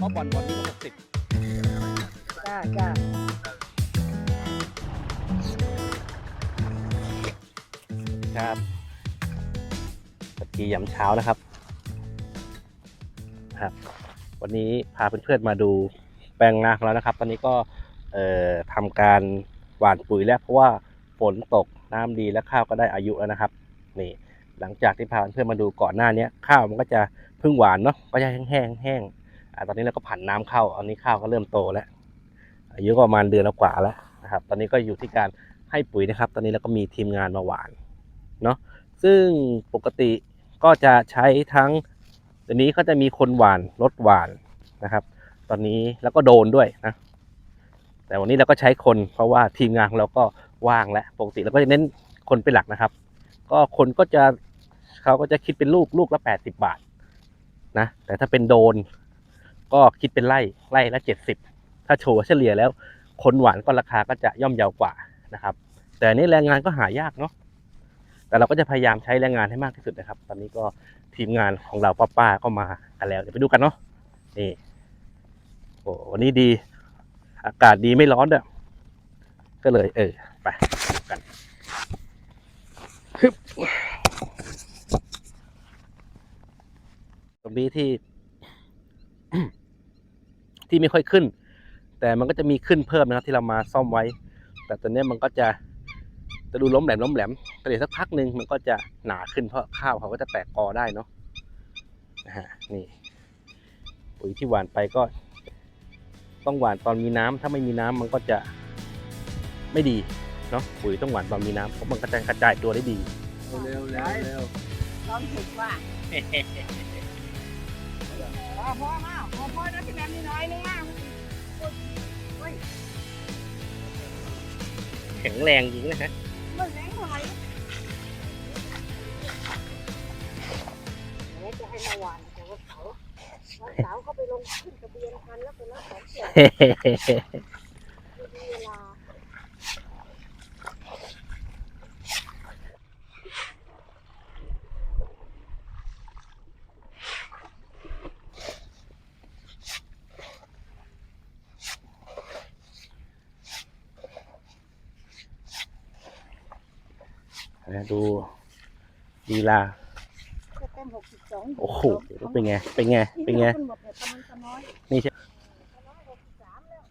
เพราะบอลบอลนี้ก็หกสิบจ้าจ้าครับสกียามเช้านะครับ ครับ วันนี้พาเพื่อนๆมาดูแปลงนาของเรานะครับ ตอนนี้ก็เอ่อทำการหว่านปุ๋ยแล้วเพราะว่าฝนตกน้ำดีและข้าวก็ได้อายุแล้วนะครับนี่หลังจากที่พาเพื่อนๆมาดูก่อนหน้านี้ข้าวมันก็จะเพิ่งหวานเนาะก็จะแห้งๆแห้งอ่า ตอนนี้เราก็ผันน้ำเข้าอันนี้ข้าวก็เริ่มโตแล้ว อายุก็ประมาณเดือนละกว่าแล้วนะครับ ตอนนี้ก็อยู่ที่การให้ปุ๋ยนะครับ ตอนนี้เราก็มีทีมงานมาหวานเนาะ ซึ่งปกติก็จะใช้ทั้งเดี๋ยวนี้เขาจะมีคนหวานรถหวานนะครับ ตอนนี้แล้วก็โดนด้วยนะ แต่วันนี้เราก็ใช้คนเพราะว่าทีมงานของเราก็ว่างแล้วปกติเราก็จะเน้นคนเป็นหลักนะครับ ก็คนก็จะเขาก็จะคิดเป็นลูกลูกละแปดสิบาทนะ แต่ถ้าเป็นโดน ก็คิดเป็นไร่ไร่ละเจ็ดสิบถ้าโชว์เฉลี่ยแล้ว คนหวานก็ราคาก็จะย่อมเยาวกว่านะครับ แต่นี้แรงงานก็หายากเนาะแต่เราก็จะพยายามใช้แรงงานให้มากที่สุดนะครับ ตอนนี้ก็ทีมงานของเราป้าๆก็มากันแล้วเดี๋ยวไปดูกันเนาะนี่โอ้วันนี้ดี อากาศดีไม่ร้อนด้วยก็เลย เออไปดูกันฮึบตรงนี้ที่ ที่ไม่ค่อยขึ้น แต่มันก็จะมีขึ้นเพิ่มนะครับที่เรามาซ่อมไว้ แต่ตอนนี้มันก็จะจะดูล้มแหลมล้มแหลมแต่เดี๋ยวสักพักหนึ่งมันก็จะหนาขึ้นเพราะข้าวเขาก็จะแตกกอได้เนาะนะฮะนี่ปุ๋ยที่หวานไปก็ ต้องหวานตอนมีน้ำถ้าไม่มีน้ำมันก็จะไม่ดีเนาะปุ๋ยต้องหวานตอนมีน้ำเพราะมันกระจายกระจายตัวได้ดี เร็วเร็วเร็วลองถูกว่า พอพอมาพอพอแล้วที่แม่มีน้อยนึงมากแข็งแรงจริงนะฮะมันแรงเท่าไหร่จะให้มาหวานแต่ว่าเสาเสาเขาไปลงขึ้นทะเบียนพันแล้วไปรับของเสียไม่มีเวลา นะดูลีลาจะเต็มหกสิบสองโอ้โหเป็นไง เป็นไง เป็นไงหมดเนี่ยตะมันตะน้อยนี่ใช่ตะน้อยหกสิบสามแล้ว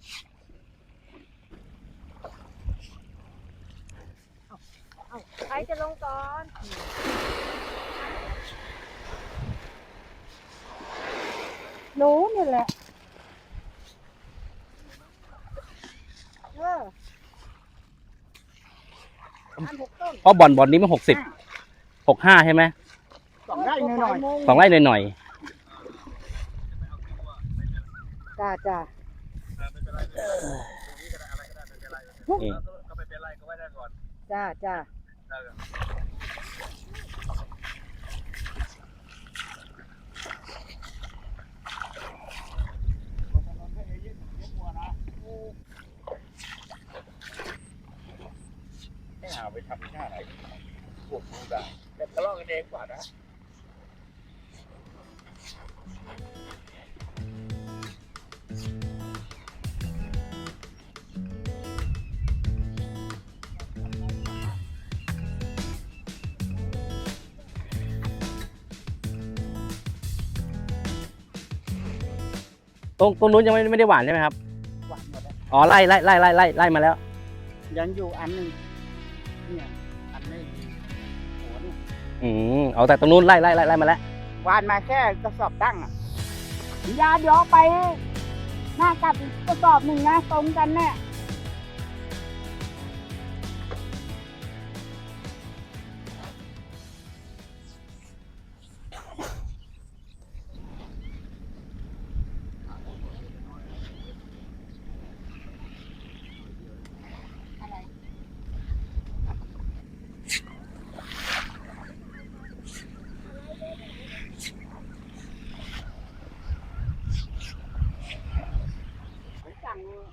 เอาเอาใครจะลงก่อนหนูนี่แหละเออ อันหกต้นเพราะบอลบอลนี้มันหกสิบหกห้าใช่ไหมสองไร่หน่อยสองไร่หน่อยจ้าจ้าๆนี่ก็ไม่เป็นไรก็ไว้ได้ก่อนจ้าจ้าไม่หาไปทำหน้าไหน พวกมึงได้แต่ทะเลาะกันเองกว่านะตรงตรงนู้นยังไม่ไม่ได้หวานใช่ไหมครับ หวานหมดแล้วอ๋อไล่ไล่ไล่ไล่ไล่ไล่มาแล้ว ยังอยู่อันหนึ่ง อืมเอาแต่ตรงนู้นไล่ไล่ไล่ไล่มาแล้วหวานมาแค่กระสอบตั้งอะยาเดี๋ยวเอไปหน้ากลับอีกกระสอบหนึ่งนะตรงกันแน่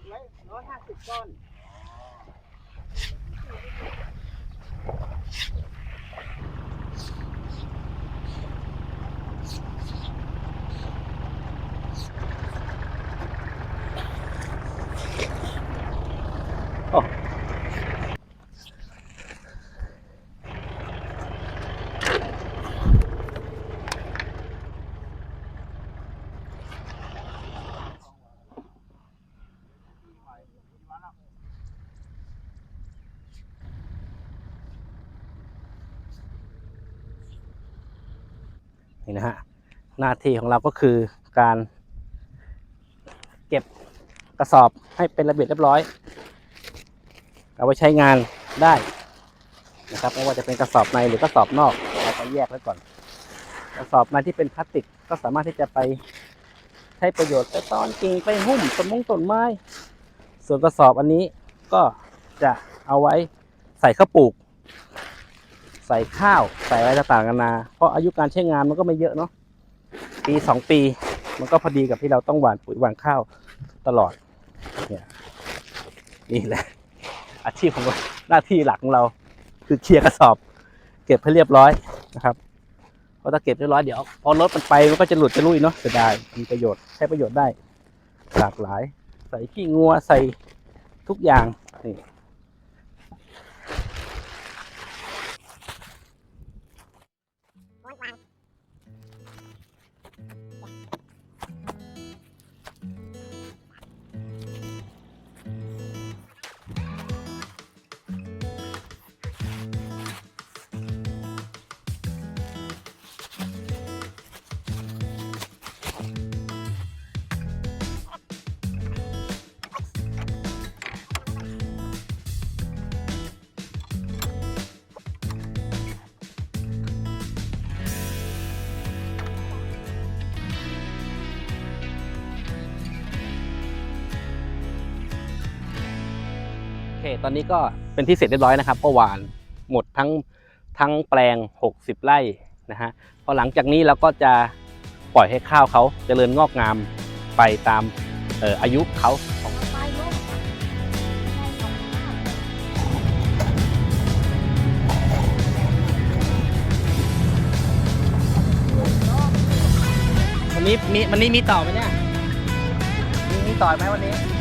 ไว้ร้อยห้าสิบก้อน นี่นะฮะหน้าที่ของเราก็คือการเก็บกระสอบให้เป็นระเบียบเรียบร้อย เอาไว้ใช้งานได้นะครับไม่ว่าจะเป็นกระสอบในหรือกระสอบนอกเราก็แยกไว้ก่อน กระสอบในที่เป็นพลาสติกก็สามารถที่จะไปใช้ประโยชน์ไปตอนกิ่งไปหุ้มต้นมงต้นไม้ ส่วนกระสอบอันนี้ก็จะเอาไว้ใส่ข้าวปลูก ใส่ข้าวใส่อะไรต่างๆกันานาเพราะอายุการใช้งานมันก็ไม่เยอะเนาะปีสองปี มันก็พอดีกับที่เราต้องหว่านปุ๋ยหว่านข้าวตลอดเนี่ยนี่แหละ อาชีพของเราหน้าที่หลักของเรา คือเคลียร์กระสอบ เก็บให้เรียบร้อยนะครับเพราะถ้าเก็บเรียบร้อยเดี๋ยวพอรถมันไปมันก็จะหลุดจะลุยเนาะเสียดายมีประโยชน์ใช้ประโยชน์ได้หลากหลาย ใส่ขี้งัวใส่ทุกอย่างนี่ ตอนนี้ก็เป็นที่เสร็จเรียบร้อยนะครับก็หวานหมดทั้งทั้งแปลง 60 ไร่นะฮะพอหลังจากนี้เราก็จะปล่อยให้ข้าวเขาเจริญงอกงามไปตามอออายุเขาววันนี้มีวันนี้มีต่อไหมเนี่ย มีมีต่อไหมวันนี้